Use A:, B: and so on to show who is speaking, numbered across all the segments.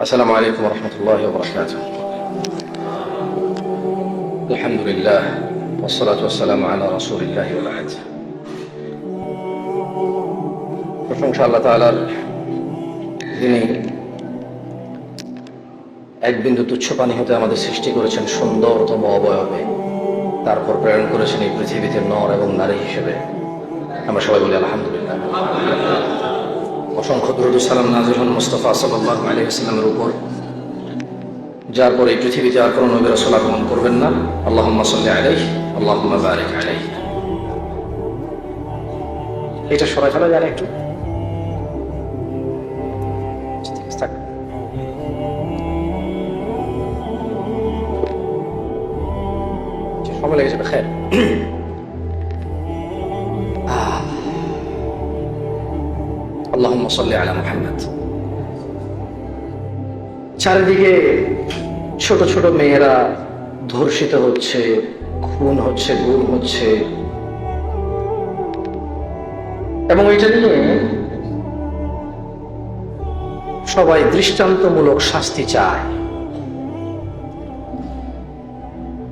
A: السلام عليكم ورحمة الله وبركاته الحمد لله والصلاة والسلام على رسول الله وبعد প্রশংসা আল্লাহ তাআলার যিনি এক বিন্দু তুচ্ছ পানি হতে আমাদের সৃষ্টি করেছেন সুন্দরতম অবয়বে তারপর প্রেরণ করেছেন এই পৃথিবীতে নর এবং নারী হিসেবে আমরা সবাই বলি আলহামদুলিল্লাহ অসংখ্য দরুদ সালাম নাজির হন মুস্তফা সাল্লাল্লাহু আলাইহি ওয়াসাল্লামের উপর। যার পর পৃথিবীতে আর কোনো নবী রাসূল আগমন করবেন না। আল্লাহুম্মা সাল্লি আলাইহি, আল্লাহুম্মা বারিক আলাইহি। এটা সরাই ফেলা যায় একটু। সময় লেগে যাবে খের আল্লাহুম্মা সাল্লি আলা মুহাম্মদ। চারিদিকে ছোট ছোট মেয়েরা ধর্ষিত হচ্ছে, খুন হচ্ছে, গুম হচ্ছে। এবং এটা নিয়ে সবাই দৃষ্টান্তমূলক শাস্তি চায়।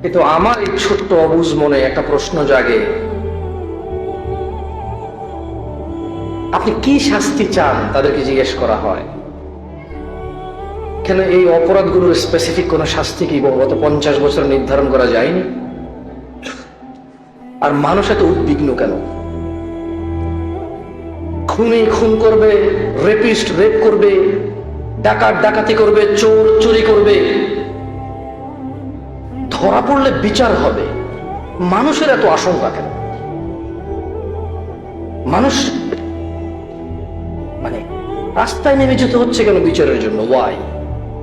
A: কিন্তু আমার এই ছোট্ট অবুজ মনে একটা প্রশ্ন জাগে। আপনি কি শাস্তি চান? তাদেরকে জিজ্ঞেস করা হয়। কেন এই অপরাধগুলোর স্পেসিফিক কোনো শাস্তি কি গত পঞ্চাশ বছর নির্ধারণ করা যায়নি? আর মানুষ এত উদ্বিগ্ন কেন? খুনি খুন করবে রেপিস্ট রেপ করবে, ডাকাত ডাকাতি করবে, চোর চুরি করবে। ধরা পড়লে বিচার হবে। মানুষের এত আশঙ্কা কেন? মানুষ মানে রাস্তায় নেমে যেতে হচ্ছে কেন বিচারের জন্য? ওয়াই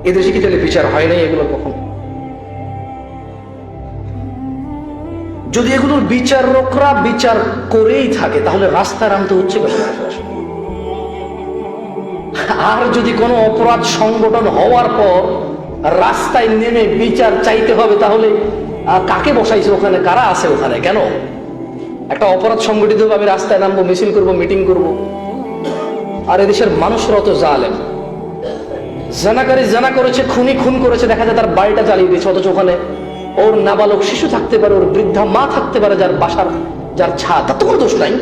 A: এদেশে কি তাহলে বিচার হয় নাই এগুলো কখন? যদি এগুলোর বিচারকরা বিচার করেই থাকে, তাহলে রাস্তায় নামতে হচ্ছে কেন? আর যদি কোনো অপরাধ সংগঠন হওয়ার পর রাস্তায় নেমে বিচার চাইতে হবে, তাহলে কাকে বসাইছে ওখানে? কারা আছে ওখানে? কেন? একটা অপরাধ সংগঠিত হবে আমি রাস্তায় নামবো, মিছিল করব, মিটিং করব আর এদেশের মানুষরা অত জালেম। জানাকারী জানা করেছে, খুনি খুন করেছে, দেখা যায় তার বাড়িটা জ্বালিয়ে দিয়েছে, অথচ ওখানে ওর নাবালক শিশু থাকতে পারে, ওর বৃদ্ধা মা থাকতে পারে যার বাসার, যার ছাদ। তার তো কোনো দোষ নাই।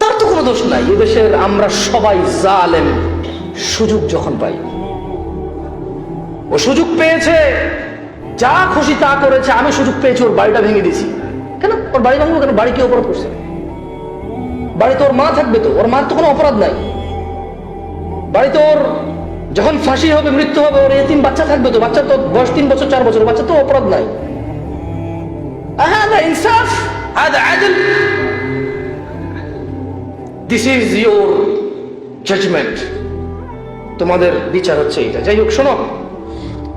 A: তার তো কোনো দোষ নাই। এদেশের আমরা সবাই জালেম। সুযোগ যখন পাই, ও সুযোগ পেয়েছে। যা খুশি তা করেছে, আমি সুযোগ পেয়েছি, ওর বাড়িটা ভেঙে দিয়েছি। কেন? ওর বাড়ি ভাঙবো কেন? বাড়ি কি অপরাধ করছে? বাড়িতে ওর মা থাকবে তো ওর মার তো কোনো অপরাধ নাই বাড়িতে ওর যখন ফাঁসি হবে মৃত্যু হবে ওর এতিম বাচ্চা থাকবে তো বাচ্চা তো বয়স তিন বছর চার বছর বাচ্চা তো অপরাধ নাই هذا ইনসাফ هذا عدل দিস ইজ ইউর জাজমেন্ট তোমাদের বিচার হচ্ছে এটা যাই হোক শোনো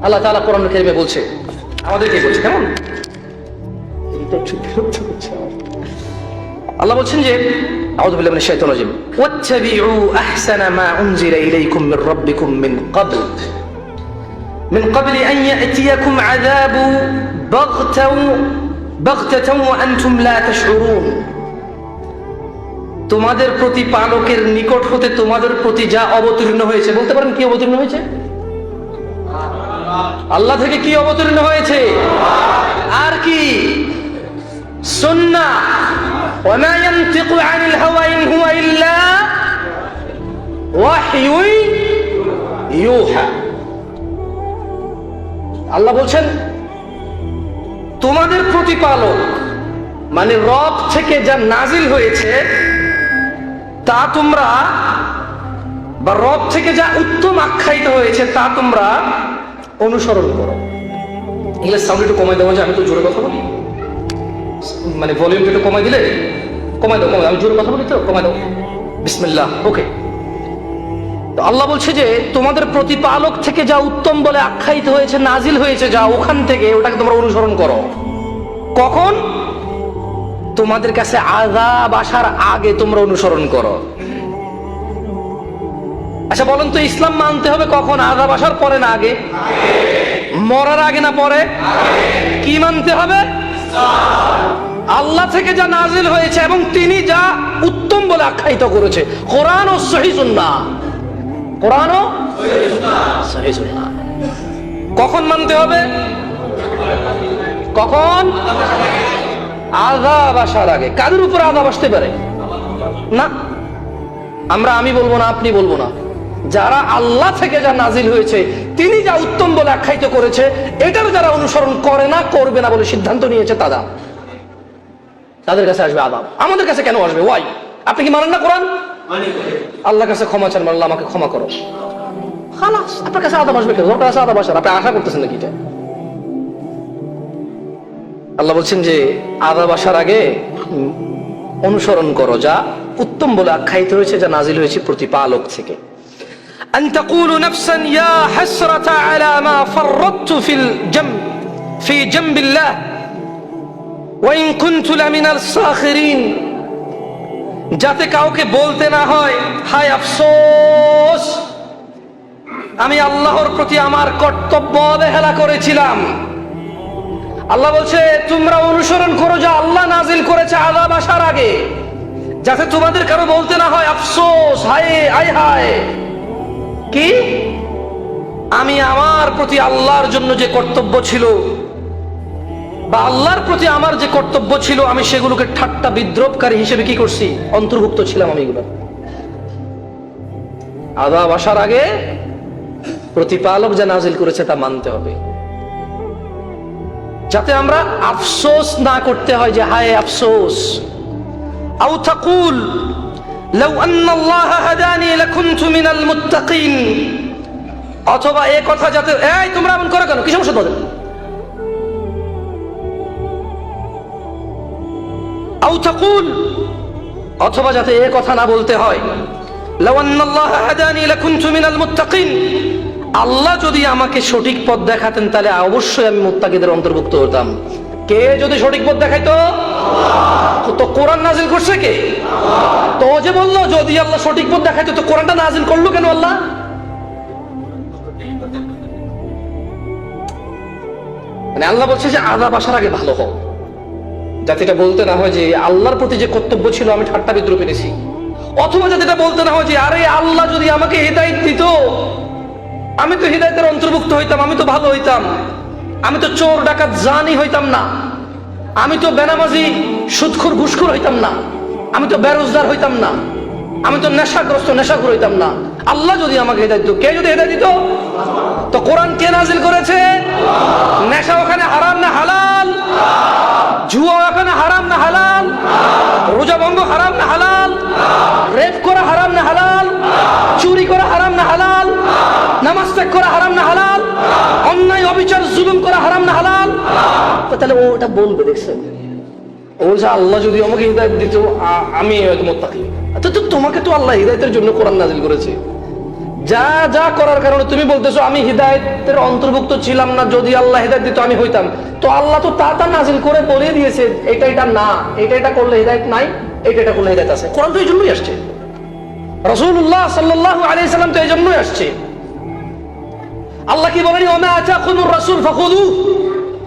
A: আল্লাহ তাআলা কোরআন কারিমে বলছে আমাদেরকে বলছে কেমন এইটা একটু বিরক্ত করছে আমার। আল্লাহ বলছেন যে আউযু বিল্লাহি মিনাশ শাইতানির রাজিম ওয়াত্তাবিউ আহসানা মা উনজিলা ইলাইকুম মির রাব্বিকুম মিন ক্বাবল من قبل أن يأتيكم عذاب بغتة بغتة وأنتم لا تشعرون তোমাদের প্রতি পালকের নিকট হতে তোমাদের প্রতি যা অবতীর্ণ হয়েছে বলতে পারেন কি অবতীর্ণ হয়েছে আল্লাহ থেকে কি অবতীর্ণ হয়েছে আর কি সুন্নাহ وما ينطق عن الهوى إن هو إلا وحي يوحى আল্লাহ বলছেন তোমাদের প্রতিপালক মানে রব থেকে যা নাজিল হয়েছে তা তোমরা বা রব থেকে যা উত্তম আখ্যায়িত হয়েছে তা তোমরা অনুসরণ করো এগুলো সাউন্ড একটু কমাই দেওয়া যায় আমি তো জোরে কথা বলি মানে ভলিউমটা একটু কমাই দিলে? কমাই দাও, কমাই আমি জোরে কথা বলি তো? কমাই দাও। বিসমিল্লাহ ওকে আল্লাহ বলছে যে, তোমাদের প্রতিপালক থেকে যা উত্তম বলে আখ্যায়িত হয়েছে, নাজিল হয়েছে, যা ওখান থেকে, ওটাকে তোমরা অনুসরণ করো। কখন? তোমাদের কাছে আজাব আসার আগে তোমরা অনুসরণ করো। আচ্ছা বলেন তো, ইসলাম মানতে হবে কখন? আজাব আসার পরে না আগে? মরার আগে না পরে? কি মানতে হবে? আল্লাহ থেকে যা নাজিল হয়েছে এবং তিনি যা উত্তম বলে আখ্যায়িত করেছে। কোরআন ও সহি সুন্নাহ। কোরআনও সহিসুন্না কখন মানতে হবে? কখন? আজাব আসার আগে। কাদের উপর আজাব আসতে পারে? না। আমরা আমি বলব না, আপনি বলব না। যারা আল্লাহ থেকে যা নাজিল হয়েছে তিনি যা উত্তম বলে আখ্যায়িত করেছে এটার যারা অনুসরণ করে না করবে না বলে সিদ্ধান্ত নিয়েছে তারা। তাদের কাছে আসবে আদাব। আমাদের কাছে কেন আসবে? ওয়াই আপনি কি মানেন না কোরআন? আল্লাহর কাছে ক্ষমা চান আল্লাহ আমাকে ক্ষমা করো। খালাস আপনার কাছে আদাব আসবে কেন? কাছে আদাব আসার আপনি আশা করতেছেন নাকি এটা? আল্লাহ বলছেন যে আদাব আসার আগে অনুসরণ করো যা উত্তম বলে আখ্যায়িত হয়েছে যা নাজিল হয়েছে প্রতিপালক থেকে। أن تقول نفسا يا حسرة على ما فرطت في الجنب في جنب الله وإن كنت لمن الساخرين যাতে কাউকে বলতে না হয় হায় আফসোস আমি আল্লাহর প্রতি আমার কর্তব্য অবহেলা করেছিলাম আল্লাহ বলছে তোমরা অনুসরণ করো যা আল্লাহ নাজিল করেছে আজাব আসার আগে যাতে তোমাদের কারো বলতে না হয় আফসোস হায় আয় হায় কি? আমি আমার প্রতি আল্লাহর জন্য যে কর্তব্য ছিল, বা আল্লাহর প্রতি আমার যে কর্তব্য ছিল, আমি সেগুলোকে ঠাট্টা বিদ্রোপকারী হিসেবে কি করছি? অন্তর্ভুক্ত ছিলাম আমি এগুলো আদাব আসার আগে প্রতিপালক যা নাজিল করেছে তা মানতে হবে। যাতে আমরা আফসোস না করতে হয় যে, হায় আফসোস। আউ তাকুল লাউ আন্না আল্লাহ হাদানি লাকুনতু মিনাল মুত্তাকিন অথবা এ কথা যাতে এই, তোমরা এমন করো কেন? কি সমস্যা তোমাদের? আউ তাকুল। অথবা যাতে এ কথা না বলতে হয়। লাউ আন্না আল্লাহ হাদানি লাকুনতু মিনাল মুত্তাকিন। আল্লাহ যদি আমাকে সঠিক পথ দেখাতেন, তাহলে অবশ্যই আমি মুত্তাকিদের অন্তর্ভুক্ত হতাম। কে যদি সঠিক পথ দেখাইতো? তো কোরআন নাজিল করছে কে? তো যে বলল, যদি আল্লাহ সঠিক পথ দেখাইতো, তো কোরআনটা নাজিল করল কেন আল্লাহ? মানে আল্লাহ বলছে যে আগে ভালো হোক। যাতে এটা বলতে না হয় যে আল্লাহর প্রতি যে কর্তব্য ছিল, আমি ঠাট্টা বিদ্রোহ পেরেছি অথবা যাতে এটা বলতে না হয় যে, আরে আল্লাহ যদি আমাকে হেদায়ত দিত, আমি তো হৃদায়তের অন্তর্ভুক্ত হইতাম, আমি তো ভালো হইতাম। আমি তো চোর, ডাকাত, জানি হইতাম না। আমি তো বেনামাজি সুদখোর ঘুষখোর হইতাম না। আমি তো বেরোজগার হইতাম না। আমি তো নেশাগ্রস্ত, নেশাখোর হইতাম না। আল্লাহ যদি আমাকে হেদায়ত দিত, কে যদি হেদায় দিত? তো কোরআন কে নাজিল করেছে? নেশা ওখানে হারাম না হালাল? জুয়া ওখানে হারাম না হালাল? রোজা ভঙ্গ হারাম না হালাল? রেপ করা হারাম না হালাল? চুরি করা হারাম না হালাল? নামাজ ত্যাগ করা হারাম না হালাল? অন্যায়, অবিচার, জুলুম করা হারাম না হালাল? তো তাহলে ও ওটা বলবে দেখছেন ও বলছে, আল্লাহ যদি আমাকে হৃদায়ত দিত আমি হয়তো মোত্তাকি তো তোমাকে তো আল্লাহ হৃদায়তের জন্য কোরআন নাজিল করেছে। যা যা করার কারণে তুমি বলতেছো, আমি হৃদায়তের অন্তর্ভুক্ত ছিলাম না, যদি আল্লাহ হৃদায়ত দিত, আমি হইতাম। তো আল্লাহ তো তা তা নাজিল করে বলে দিয়েছে, এটা এটা না, এটা এটা করলে হৃদায়ত নাই, এটা এটা করলে হৃদায়ত আছে। কোরআন তো এই জন্যই আসছে। রসুল্লাহ সাল্লাহ আলি সাল্লাম তো এই জন্যই আসছে। আল্লাহ কি বলেন ওমা আতাকুমুর রাসূল, ফাখুযু।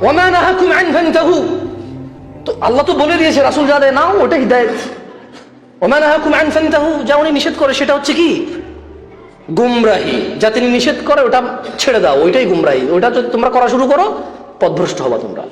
A: ওমা নাহাকুম আন ফান্তাহু তো আল্লাহ তো বলে দিয়েছে, রাসূল যা দেয় নাও ওটা হিদায়াত। ওমা নাহাকুম আন ফান্তাহু যা নিষেধ করে, সেটা হচ্ছে কি? গুমরাহি। যা তিনি নিষেধ করে, ওটা ছেড়ে দাও, ওইটাই গুমরাহি। ওটা যদি তোমরা করা শুরু করো, পথভ্রষ্ট হবা তোমরা।